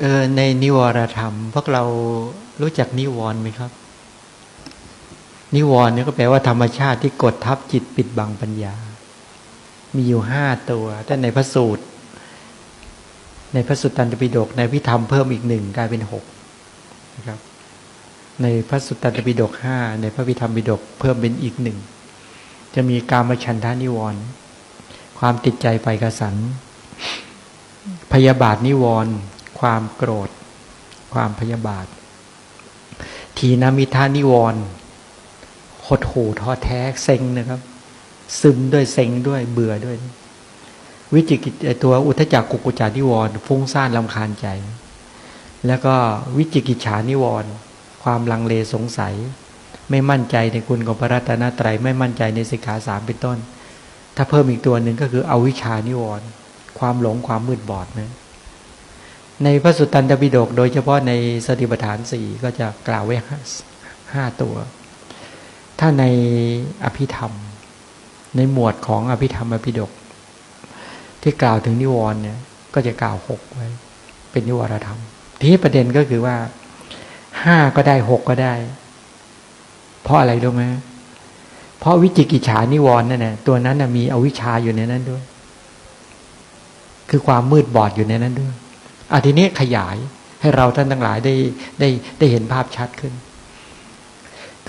เออในนิวรธรรม พวกเรารู้จักนิวรณ์ไหมครับ นิวรณ์เนี่ยก็แปลว่าธรรมชาติที่กดทับจิตปิดบังปัญญา มีอยู่ห้าตัวแต่ในพระสูตร ในพระสุตตันตปิฎกในพิธรรมเพิ่มอีกหนึ่งกลายเป็นหกนะครับ ในพระสุตตันตปิฎกห้าในพระพิธรรมปิฎกเพิ่มเป็นอีกหนึ่งจะมีการมชันทานิวรณ์ความติดใจไปกระสัน พยาบาทนิวรณ์ ความโกรธ ความพยาบาท ทีนามิทานิวรหดหู่ท้อแท้เซ็งนะครับ ซึมด้วยเซ็งด้วยเบื่อด้วย วิจิกิจตัวอุทจักกุกุจานิวรฟุ้งซ่านลำคาญใจ แล้วก็วิจิกิจฉานิวรความลังเลสงสัย ไม่มั่นใจในคุณของพระรัตนตรัยไม่มั่นใจในสิกขาสามเป็นต้น ถ้าเพิ่มอีกตัวหนึ่งก็คืออวิชานิวรความหลงความมืดบอดนะ ในพระสุตตันตปิฎกโดยเฉพาะในสติปัฏฐานสี่ก็จะกล่าวไว้ห้าตัว ถ้าในอภิธรรม ในหมวดของอภิธรรมอภิฎกที่กล่าวถึงนิวรณ์เนี่ยก็จะกล่าวหกไว้ เป็นนิวรธรรม ทีนี้ประเด็นก็คือว่าห้าก็ได้หกก็ได้ เพราะอะไรรู้ไหมเพราะวิจิกิจฉานิวรณ์นั่นแหละตัวนั้นมีอวิชชาอยู่ในนั้นด้วย คือความมืดบอดอยู่ในนั้นด้วย อาทีนี้ขยายให้เราท่านทั้งหลายได้ได้ได้เห็นภาพชัดขึ้น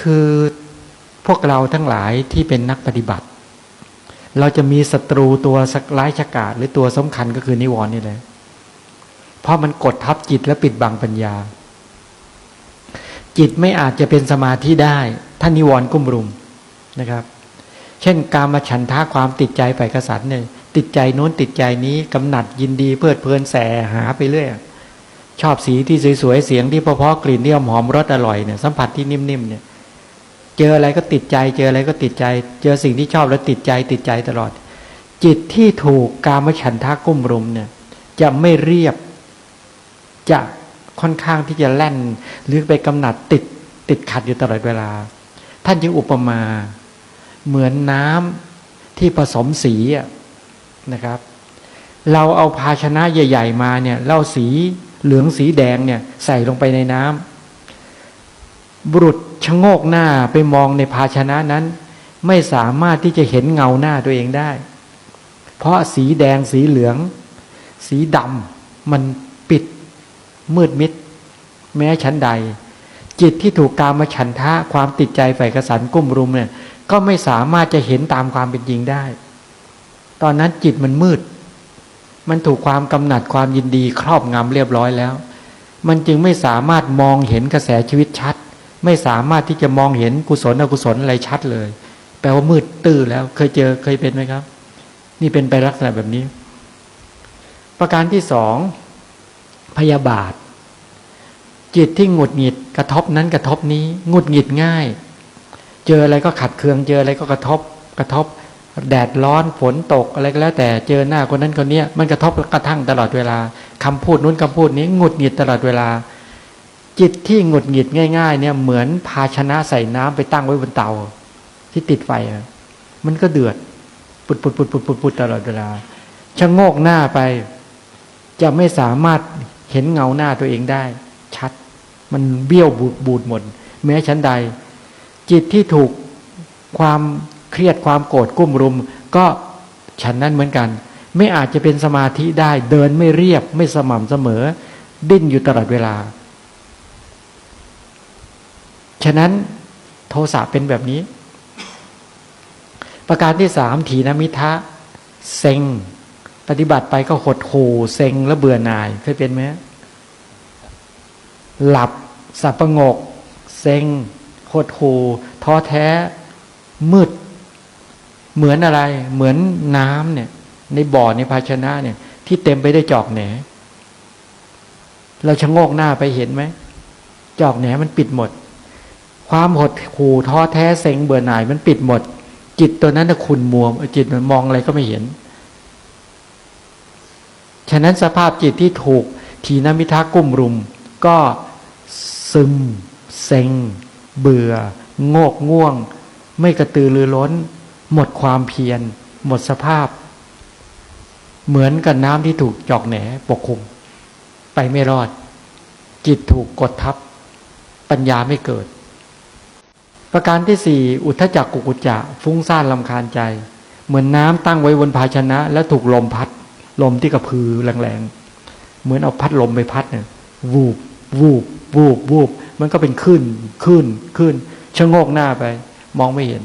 คือพวกเราทั้งหลายที่เป็นนักปฏิบัติ เราจะมีศัตรูตัวสักร้ายชกาดหรือตัวสำคัญก็คือนิวรณ์นี่แหละเพราะมันกดทับจิตและปิดบังปัญญา จิตไม่อาจจะเป็นสมาธิได้ ถ้านิวรณ์กุ้มรุมนะครับ เช่น การมาฉันท้าความติดใจไปกระสันเนี่ย ติดใจโน้นติดใจนี้กำหนัดยินดีเพลิดเพลินแสหาไปเรื่อยชอบสีที่สวยๆเสียงที่เพาะๆกลิ่นที่หอมรสอร่อยเนี่ยสัมผัสที่นิ่มๆเนี่ย เจออะไรก็ติดใจ เจออะไรก็ติดใจ เจอสิ่งที่ชอบแล้วติดใจติดใจตลอด จิตที่ถูกกามฉันทากุ้มรุมเนี่ย จะไม่เรียบ จะค่อนข้างที่จะแล่น หรือไปกำหนัดติดติดขัดอยู่ตลอดเวลา ท่านจึงอุปมา เหมือนน้ำที่ผสมสี นะครับ เราเอาภาชนะใหญ่ ๆ มาเนี่ยเล่าสีเหลืองสีแดงเนี่ยใส่ลงไปในน้ำบุรุษชะโงกหน้าไปมองในภาชนะนั้น ไม่สามารถที่จะเห็นเงาหน้าตัวเองได้ เพราะสีแดงสีเหลือง สีดำมันปิดมืดมิด แม้ชั้นใด จิตที่ถูกกามาฉันทะความติดใจใฝ่กระสันกุ้มรุมเนี่ยก็ไม่สามารถจะเห็นตามความเป็นจริงได้ ตอนนั้นจิตมันมืด มันถูกความกำหนัดความยินดีครอบงำเรียบร้อยแล้ว มันจึงไม่สามารถมองเห็นกระแสชีวิตชัด ไม่สามารถที่จะมองเห็นกุศลอกุศลอะไรชัดเลย แปลว่ามืดตื้อแล้ว เคยเจอเคยเป็นไหมครับ นี่เป็นไปลักษณะแบบนี้ ประการที่สองพยาบาท จิตที่หงุดหงิดกระทบนั้นกระทบนี้หงุดหงิดง่าย เจออะไรก็ขัดเคืองเจออะไรก็กระทบกระทบ แดดร้อนฝนตกอะไรก็แล้ว แต่เจอหน้าคนนั้นคนนี้มันกระทบกระทั่งตลอดเวลาคำพูดนู้นคำพูดนี้หงุดหงิดตลอดเวลา จิตที่หงุดหงิดง่าย ๆ เนี่ยเหมือนภาชนะใส่น้ำไปตั้งไว้บนเตา ที่ติดไฟมันก็เดือดปุดปุดปุดปุดปุดปุดตลอดเวลาชะโงกหน้าไป จะไม่สามารถเห็นเงาหน้าตัวเองได้ ชัด มันเบี้ยวบูดบูดหมดแม้ชั้นใด จิตที่ถูกความ เครียดความโกรธกุ้มรุม ก็ฉันนั้นเหมือนกัน ไม่อาจจะเป็นสมาธิได้เดินไม่เรียบไม่สม่ำเสมอ ดิ้นอยู่ตลอดเวลา ฉะนั้นโทสะเป็นแบบนี้ ประการที่สามถีนมิทะเซ็ง ปฏิบัติไปก็หดหูเซ็งและเบื่อหน่ายเคยเป็นไหมหลับสับประงก เซ็งหดหูท้อแท้ มืด เหมือนอะไร เหมือนน้ำเนี่ย ในบ่อในภาชนะเนี่ย ที่เต็มไปได้วยจอกแหน เราชะโงกหน้าไปเห็นไหมจอกแหนมันปิดหมด ความหดหู่ท้อแท้เซ็งเบื่อหน่ายมันปิดหมด จิตตัวนั้นนะคุณมัวจิตมันมองอะไรก็ไม่เห็น ฉะนั้นสภาพจิตที่ถูกทีนมิทากุ้มรุม ก็ซึม เซ็ง เบื่อ โงกง่วง ไม่กระตือรือร้น หมดความเพียร หมดสภาพ เหมือนกับน้ำที่ถูกจอกแหนปกคลุม ไปไม่รอด จิตถูกกดทับ ปัญญาไม่เกิด ประการที่สี่อุทธจักกุกุจจะฟุ้งซ่านลำคาญใจ เหมือนน้ำตั้งไว้บนภาชนะ แล้วถูกลมพัด ลมที่กระพือแรงๆ เหมือนเอาพัดลมไปพัดเนี่ยวูบวูบวูบวูบมันก็เป็นคลื่นคลื่นคลื่นชะโงกหน้าไป มองไม่เห็น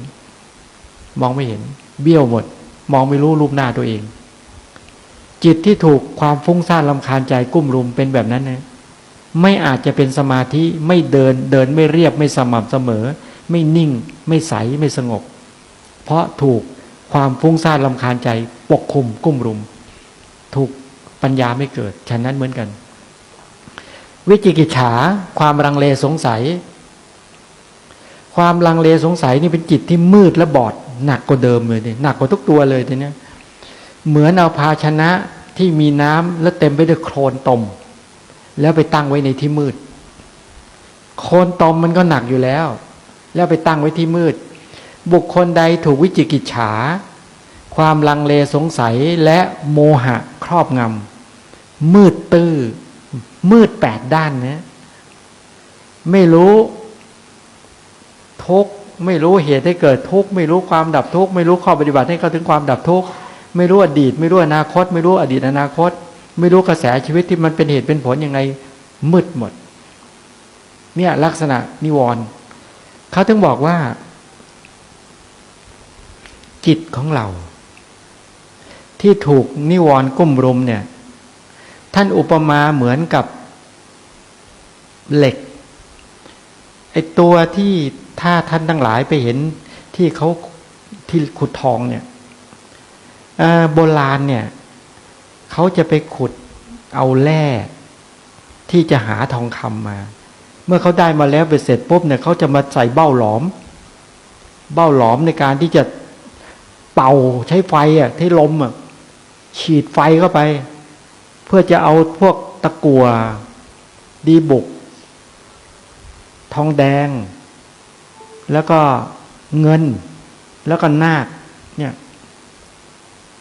มองไม่เห็น เบี้ยวหมด มองไม่รู้รูปหน้าตัวเอง จิตที่ถูกความฟุ้งซ่านลำคาญใจกุ้มรุมเป็นแบบนั้นนะไม่อาจจะเป็นสมาธิไม่เดินเดินไม่เรียบไม่สม่ำเสมอ ไม่นิ่ง ไม่ใสไม่สงบ เพราะถูกความฟุ้งซ่านลำคาญใจปกคุมกุ้มรุม ถูกปัญญาไม่เกิด ฉะนั้นเหมือนกัน วิจิกิจฉาความรังเลสงสัย ความลังเลสงสัยนี่เป็นจิตที่มืดและบอด หนักกว่าเดิมเลยเนี่ยหนักกว่าทุกตัวเลยทีเนี้ยเหมือนเอาภาชนะที่มีน้ำแล้วเต็มไปด้วยโคลนตม แล้วไปตั้งไว้ในที่มืด โคลนตมมันก็หนักอยู่แล้ว แล้วไปตั้งไว้ที่มืด บุคคลใดถูกวิจิกิจฉา ความลังเลสงสัยและโมหะครอบงำมืดตื้อมืดแปดด้านนะไม่รู้ทุกข ไม่รู้เหตุให้เกิดทุกข์ไม่รู้ความดับทุกข์ไม่รู้ข้อปฏิบัติให้เข้าถึงความดับทุกข์ไม่รู้อดีต ไม่รู้อนาคต ไม่รู้อดีตอนาคต ไม่รู้กระแสชีวิตที่มันเป็นเหตุเป็นผลยังไงมืดหมด เนี่ยลักษณะนิวรณ์เขาถึงบอกว่า จิตของเรา ที่ถูกนิวรณ์กุ้มรุมเนี่ย ท่านอุปมาเหมือนกับเหล็กไอตัวที่ ถ้าท่านทั้งหลายไปเห็นที่เขาที่ขุดทองเนี่ยโบราณเนี่ยเขาจะไปขุดเอาแร่ที่จะหาทองคำมา เมื่อเขาได้มาแล้วไปเสร็จปุ๊บเนี่ยเขาจะมาใส่เบ้าหลอม เบ้าหลอมในการที่จะเป่าใช้ไฟอะที่ลมอะฉีดไฟเข้าไป เพื่อจะเอาพวกตะกัวดีบุก ทองแดง แล้วก็เงิน แล้วก็นาคเนี่ย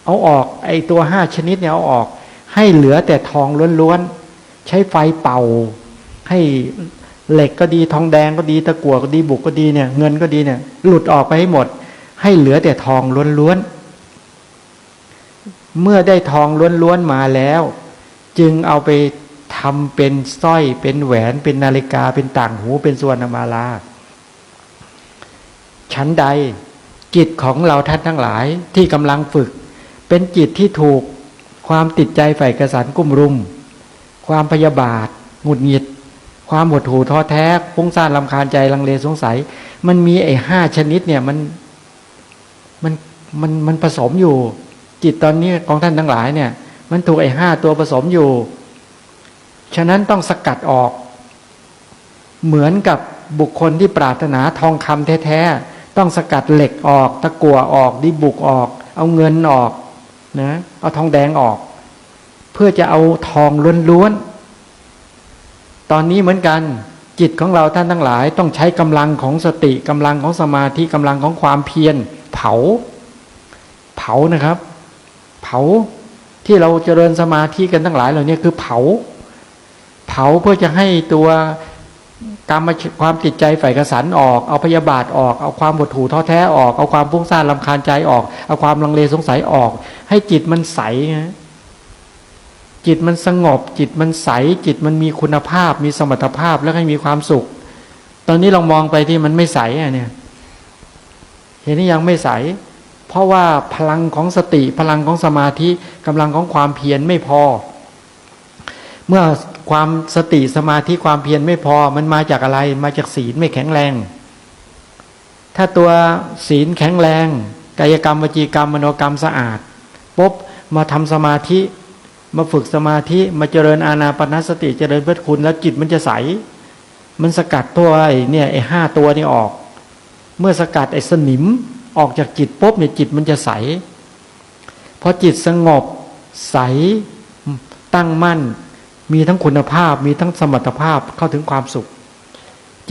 เอาออกไอตัวห้าชนิดเนี่ยเอาออก ให้เหลือแต่ทองล้วนๆ ใช้ไฟเป่า ให้เหล็กก็ดีทองแดงก็ดีตะกั่วก็ดีบุกก็ดีเนี่ย เงินก็ดีเนี่ย หลุดออกไปให้หมด ให้เหลือแต่ทองล้วนๆ เมื่อได้ทองล้วนๆมาแล้ว จึงเอาไปทำเป็นสร้อยเป็นแหวนเป็นนาฬิกาเป็นต่างหูเป็นส่วนนามาลา ชั้นใด จิตของเราท่านทั้งหลายที่กำลังฝึก เป็นจิตที่ถูกความติดใจใฝ่กระสันกุ้มรุม ความพยาบาทหงุดหงิด ความหดหู่ท้อแท้ฟุ้งซ่านลำคาญใจลังเลสงสัย มันมีไอ้ห้าชนิดเนี่ยมันมันมันมันผสมอยู่ จิตตอนนี้ของท่านทั้งหลายเนี่ย มันถูกไอ้ห้าตัวผสมอยู่ ฉะนั้นต้องสกัดออก เหมือนกับบุคคลที่ปรารถนาทองคำแท้ๆ ต้องสกัดเหล็กออก ตะกั่วออก ดิบุกออก เอาเงินออกนะเอาทองแดงออก เพื่อจะเอาทองล้วนๆตอนนี้เหมือนกัน จิตของเราท่านทั้งหลาย ต้องใช้กำลังของสติกำลังของสมาธิกำลังของความเพียรเผา เผานะครับ เผาที่เราเจริญสมาธิกันทั้งหลายเหล่านี้คือเผา เผาเพื่อจะให้ตัว กรรมความติดใจใฝ่กระสันออก เอาพยาบาทออก เอาความหดหู่ท้อแท้ออก เอาความฟุ้งซ่านลำคาญใจออก เอาความลังเลสงสัยออก ให้จิตมันใสนะจิตมันสงบ จิตมันใส จิตมันมีคุณภาพ มีสมรรถภาพแล้วให้มีความสุข ตอนนี้เรามองไปที่มันไม่ใสอะเนี่ย เห็นนี่ยังไม่ใส เพราะว่าพลังของสติ พลังของสมาธิกำลังของความเพียรไม่พอ เมื่อ ความสติสมาธิความเพียรไม่พอ มันมาจากอะไร มาจากศีลไม่แข็งแรง ถ้าตัวศีลแข็งแรง กายกรรมวจีกรรมมโนกรรมสะอาดปุ๊บมาทำสมาธิมาฝึกสมาธิมาเจริญอาณาปณสติเจริญเพื่อคุณแล้วจิตมันจะใส มันสกัดตัวไอ้เนี่ยไอ้ห้าตัวนี้ออก เมื่อสกัดไอ้สนิมออกจากจิตปุ๊บเนี่ยจิตมันจะใสพอจิตสงบใสตั้งมั่น มีทั้งคุณภาพมีทั้งสมรรถภาพเข้าถึงความสุข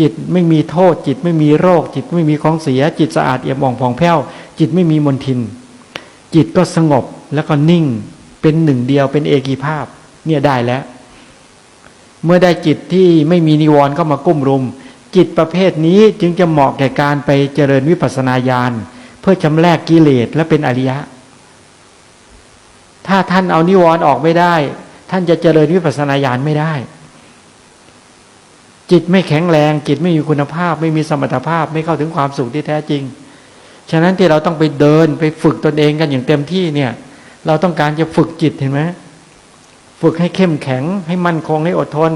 จิตไม่มีโทษ จิตไม่มีโรค จิตไม่มีของเสีย จิตสะอาดเอี่ยมอ่องผ่องแผ้ว จิตไม่มีมนทิน จิตก็สงบแล้วก็นิ่งเป็นหนึ่งเดียวเป็นเอกีภาพ เนี่ยได้แล้ว เมื่อได้จิตที่ไม่มีนิวรณ์เข้ามากุ้มรุม จิตประเภทนี้จึงจะเหมาะแก่การไปเจริญวิปัสสนาญาณเพื่อชำแรกกิเลสและเป็นอริยะ ถ้าท่านเอานิวรณ์ออกไม่ได้ ท่านจะเจริญวิปัสสนาญาณไม่ได้ จิตไม่แข็งแรง จิตไม่มีคุณภาพ ไม่มีสมรรถภาพ ไม่เข้าถึงความสุขที่แท้จริง ฉะนั้นที่เราต้องไปเดินไปฝึกตนเองกันอย่างเต็มที่เนี่ย เราต้องการจะฝึกจิตเห็นไหมฝึกให้เข้มแข็ง ให้มั่นคงให้อดทน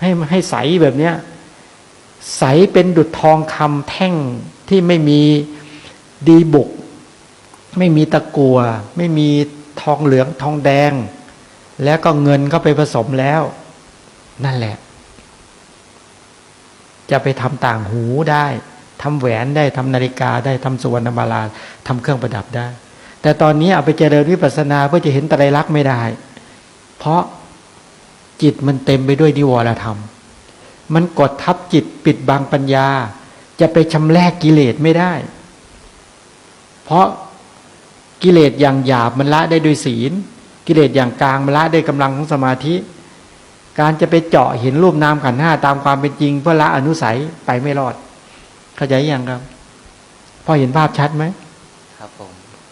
ให้ให้ใสแบบเนี้ยใสเป็นดุจทองคำแท่งที่ไม่มีดีบุก ไม่มีตะกัว ไม่มีทองเหลืองทองแดง แล้วก็เงินก็ไปผสมแล้ว นั่นแหละ จะไปทำต่างหูได้ทำแหวนได้ทำนาฬิกาได้ทำสุวรรณบาลาทำเครื่องประดับได้ แต่ตอนนี้เอาไปเจริญวิปัสสนาเพื่อจะเห็นไตรลักษณ์ไม่ได้ เพราะจิตมันเต็มไปด้วยนิวรธรรม มันกดทับจิตปิดบังปัญญา จะไปชำแรกกิเลสไม่ได้ เพราะกิเลสอย่างหยาบมันละได้ด้วยศีล กิเลสอย่างกลางมันละได้กำลังของสมาธิ การจะไปเจาะเห็นรูปนามขันธ์ห้าตามความเป็นจริง เพื่อละอนุสัยไปไม่รอด เข้าใจยังครับ พอเห็นภาพชัดไหม